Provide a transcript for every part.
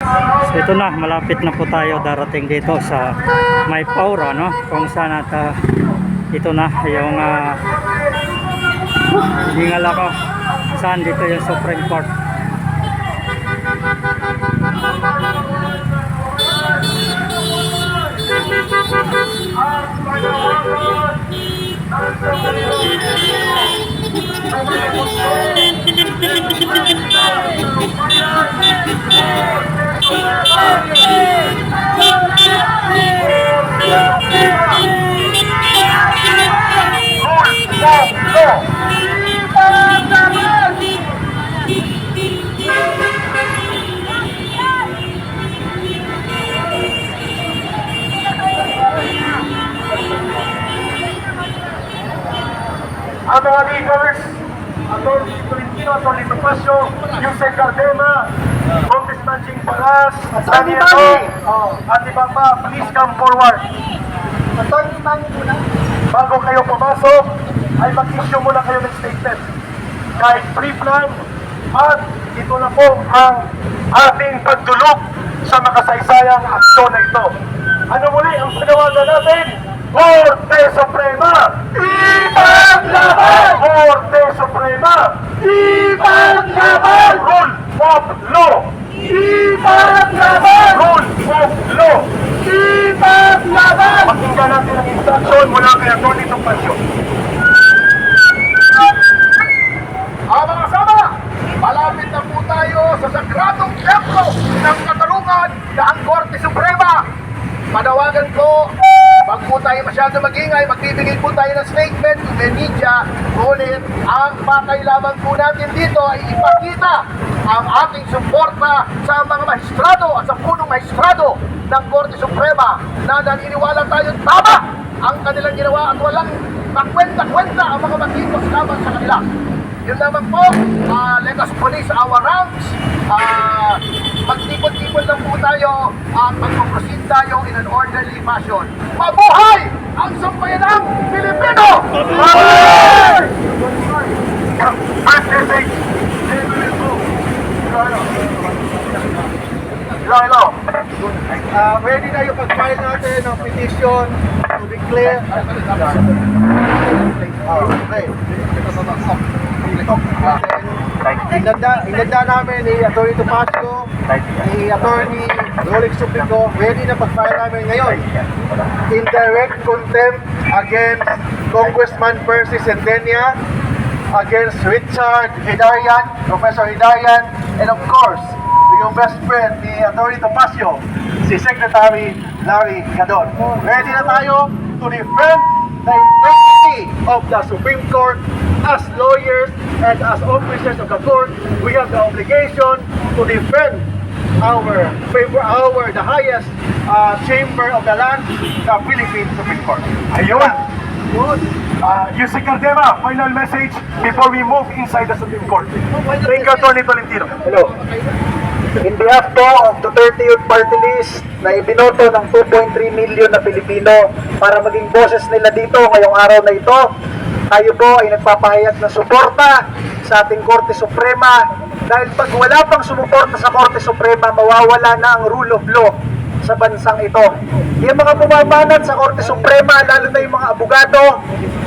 So ito na, malapit na po tayo darating dito sa May Paura, no? Kung saan at ah, ito na yung uh, hingal ako saan dito yung Supreme Court. ang Thank you. Tolentino, Atty. Topacio, Yusek Cardema, Congressman Ching Palas, at Sani Ano, oh, at iba pa, please come forward. Atty. Manny muna. Bago kayo pumasok, ay mag-issue muna kayo ng statement. Kahit brief lang, at ito na po ang ating pagdulog sa makasaysayang aksyon na ito. Ano muli ang panawagan natin? Korte Suprema! Ipaglaban! Korte Suprema! Ipaglaban! Rule of law! Ipaglaban! Rule of law! Ipaglaban! Pakinggan natin ang instruction mula kay Atty. Topacio. Ah, sama, malapit tayo sa sagradong templo ng katarungan na ang Suprema. Panawagan ko, wag po tayo masyado magingay, magbibigay po tayo ng statement to the media. Ngunit, ang pakailaman po natin dito ay ipakita ang ating suporta sa mga mahistrado at sa punong mahistrado ng Korte Suprema na naniniwala tayo tama ang kanilang ginawa at walang kakwenta-kwenta ang mga matikos laban sa kanila. Yun lamang po, ah, let us police our ranks. Uh, magtipon-tipon lang po tayo at magpo-proceed tayo in an orderly fashion. Mabuhay ang sambayanang Pilipino! Mabuhay! Uh, ready na yung pag-file natin ng petition to declare Ah, okay. Inanda, inanda namin ni Atty. Tomasio, ni Atty. Rolex Suplico, ready na pag-file namin ngayon. In direct contempt against Congressman Percy Centenia, against Richard Hidarian, Professor Hidarian, and of course, yung best friend ni Atty. Tomasio, si Secretary Larry Gadon. Ready na tayo to defend the integrity of the Supreme Court as lawyers and as officers of the court. We have the obligation to defend our favor, our the highest uh, chamber of the land, the Philippine Supreme Court. Ayun. Uh, Yusek Cardema, final message before we move inside the Supreme Court. Thank you, Atty. Tolentino. Hello. In behalf po of Duterte Youth Party List na ibinoto ng 2.3 million na Pilipino para maging boses nila dito ngayong araw na ito, tayo po ay nagpapahayag ng suporta sa ating Korte Suprema dahil pag wala pang sumuporta sa Korte Suprema, mawawala na ang rule of law sa bansang ito. Yung mga bumabanat sa Korte Suprema, lalo na yung mga abogado,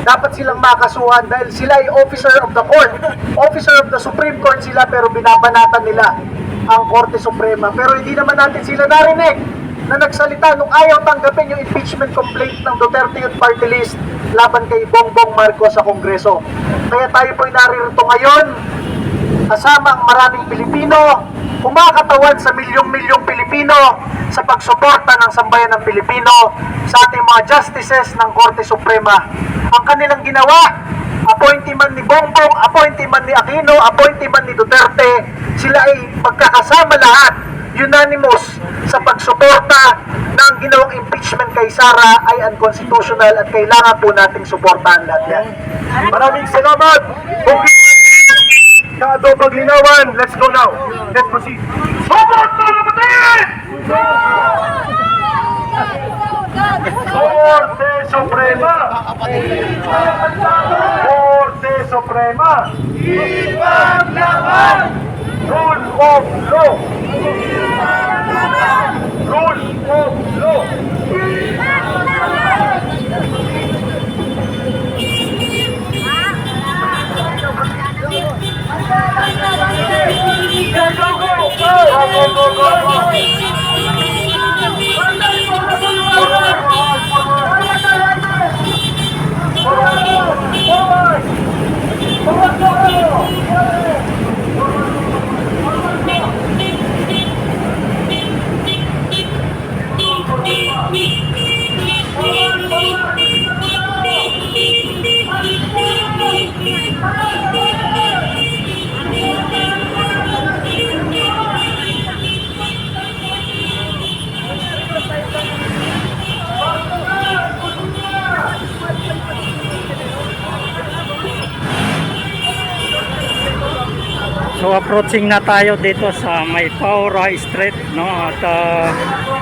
dapat silang makasuhan dahil sila ay officer of the court. Officer of the Supreme Court sila pero binabanatan nila ang Korte Suprema. Pero hindi naman natin sila narinig na nagsalita nung ayaw tanggapin yung impeachment complaint ng Duterte Youth Party List laban kay Bongbong Marcos sa Kongreso. Kaya tayo po naririto ngayon kasama ang maraming Pilipino, kumakatawan sa milyong-milyong Pilipino sa pagsuporta ng sambayan ng Pilipino sa ating mga justices ng Korte Suprema. Ang kanilang ginawa, appointee man ni Bongbong, appointee man ni Aquino, appointee man ni Duterte, sila ay magkakasama lahat, unanimous sa pagsuporta na ang ginawang impeachment kay Sara ay unconstitutional at kailangan po nating suportahan lahat yan. Maraming salamat. Dean, Kado Paglinawan, let's go now. Let's proceed. Support to kapatid! Korte Suprema! Corte Suprema. ¡Viva Laval! Rule of law. Rule of law. ¡Viva approaching na tayo dito sa May Paura Street, no? At ah,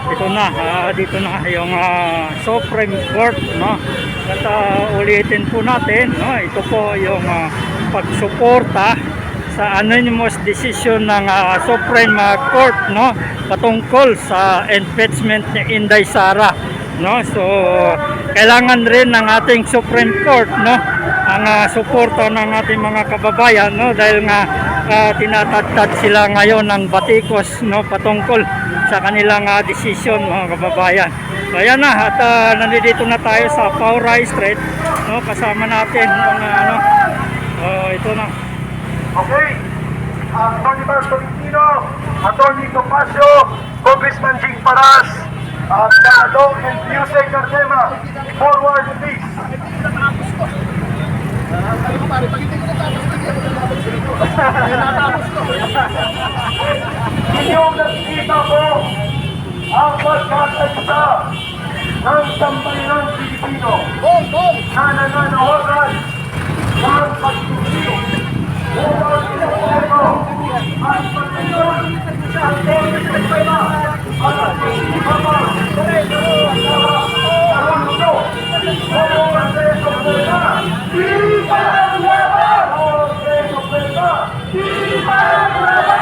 ito na, ah, dito na yung ah, Supreme Court, no? At ah, ulitin po natin, no? Ito po yung ah, pagsuporta sa anonymous decision ng ah, Supreme Court, no? Patungkol sa impeachment ni Inday Sara, no? So, kailangan rin ng ating Supreme Court, no? ang ah, suporta ng ating mga kababayan no dahil nga uh, tinatagtad sila ngayon ng batikos no patungkol sa kanilang ah, desisyon mga kababayan. So na at ah, nandito na tayo sa Pauray Street no kasama natin ang ah, ano oh, ito na. Okay. Uh, Attorney Bar Tolentino, Attorney Topacio, Congressman Jing Paras, uh, Senado and Yusek Cardema. Forward, please. Inyong nakikita ko ang pagkakaisa ng sambayanang Pilipino na nananawagan ng pagsusino upang inapono at pagsunod sa Korte Suprema at ang Papa Karulo Korte Suprema Viva la Korte Suprema Viva la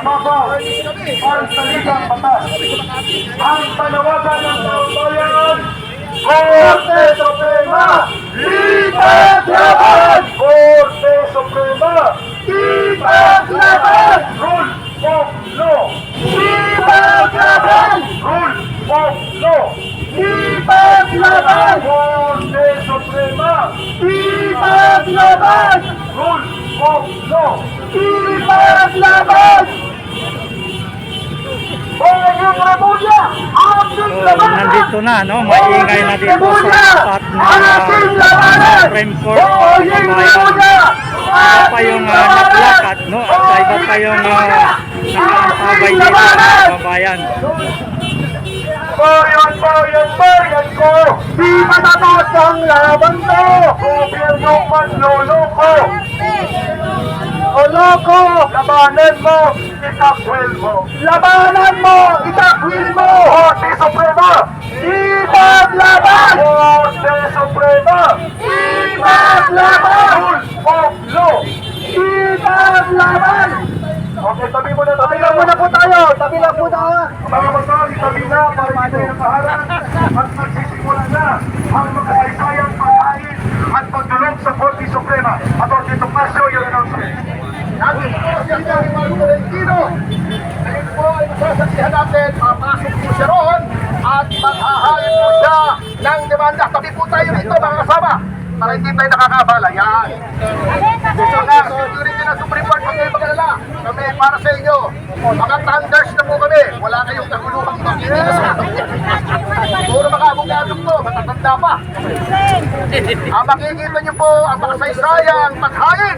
dapat mangibabaw ang saligang batas. Ang panawagan ng taong bayan Korte Suprema! Lipat laban! Korte Suprema! Lipat laban! Rule of law! Lipat laban! Rule of law! Lipat laban! Korte Suprema! Lipat laban! Rule of law! Lipat So, nandito na no maingay na dito sa tapat ng ah, Supreme Court mga kababayan. Iba pa yung uh, naplakat no at iba pa yung uh, nakaantabay dito mga kababayan. Bayan, bayan, bayan ko! Di matatapos ang laban ko! Gobyerno panloloko! O loko! Labanan mo, itakwil mo! Labanan mo, itakwil mo! Korte Suprema! Ipag laban! Korte Suprema! Ipag laban! Rule of law! Ipag laban! Okay, tabi muna, tabi lang muna po tayo! Tabi lang tayo! Mga masali, tabi na para hindi tayo nakaharap at magsisimula na ang makasaysayang pagkain at pagdulong sa Korte Suprema. At Orte Tomasio, yung announcement. Natin po si Atty. Maru Valentino. Ngayon po ay masasaksihan natin, papasok po siya roon at maghahalin po siya ng demanda. Tabi po tayo rito mga kasama para hindi tayo nakakabala. Yan. Gusto na, security ng Supreme Court, huwag kayo mag-alala. Kami para sa inyo. Mga thunders na po kami. Wala kayong naguluhang makinig. Puro mga abogadong to, matatanda pa. Ang makikita niyo po ang makasaysayang paghain